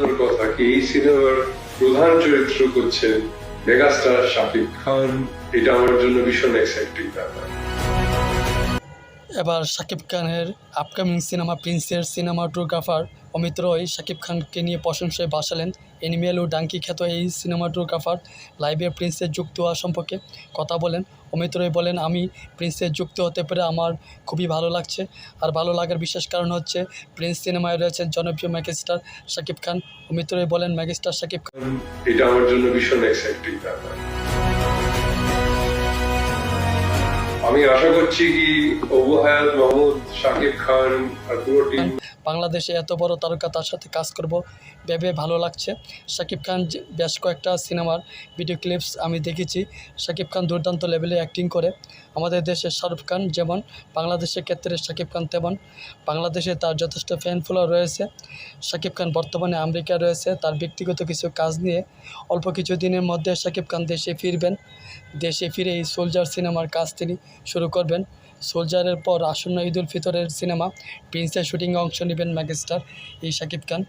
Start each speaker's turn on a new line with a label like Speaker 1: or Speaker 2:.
Speaker 1: কথা কি? এই সিনেমার প্রধান চরিত্র করছেন মেগাস্টার শাকিব খান। এটা আমার জন্য ভীষণ এক্সাইটিং ব্যাপার।
Speaker 2: এবার শাকিব খানের আপকামিং সিনেমা প্রিন্সের সিনেমাটোগ্রাফার অমিত রয় শাকিব খানকে নিয়ে প্রশংসায় বাসালেন এনিমেল ও ডাঙ্কি খ্যাত এই সিনেমাটোগ্রাফার লাইভে প্রিন্সের যুক্ত হওয়া সম্পর্কে কথা বলেন। অমিত রয় বলেন, আমি প্রিন্সের যুক্ত হতে পেরে আমার খুবই ভালো লাগছে। আর ভালো লাগার বিশেষ কারণ হচ্ছে প্রিন্স সিনেমায় রয়েছেন জনপ্রিয় ম্যাগিস্টার শাকিব খান। অমিত রয় বলেন ম্যাগিস্টার শাকিব খান
Speaker 1: এটা আমার জন্য ভীষণ এক্সাইটিং ব্যাপার। আমি আশা করছি কি মাহমুদ, শাকিব খান আর টিম
Speaker 2: বাংলাদেশে এত বড় তারকা তার সাথে কাজ করব, ভেবে ভালো লাগছে। শাকিব খান বেশ কয়েকটা সিনেমার ভিডিও ক্লিপস আমি দেখেছি। শাকিব খান দুর্দান্ত লেভেলে অ্যাক্টিং করে। আমাদের দেশে শাহরুখ খান যেমন, বাংলাদেশের ক্ষেত্রে শাকিব খান তেমন। বাংলাদেশে তার যথেষ্ট ফ্যান রয়েছে। শাকিব খান বর্তমানে আমেরিকা রয়েছে। তার ব্যক্তিগত কিছু কাজ নিয়ে অল্প কিছু দিনের মধ্যে শাকিব খান দেশে ফিরবেন। দেশে ফিরে এই সোলজার সিনেমার কাজ তিনি শুরু করবেন। সোলজারের পর আসন্ন ঈদুল ফিতরের সিনেমা প্রিন্সের শুটিংয়ে অংশ নেবেন ম্যাগিস্টার এই শাকিব খান।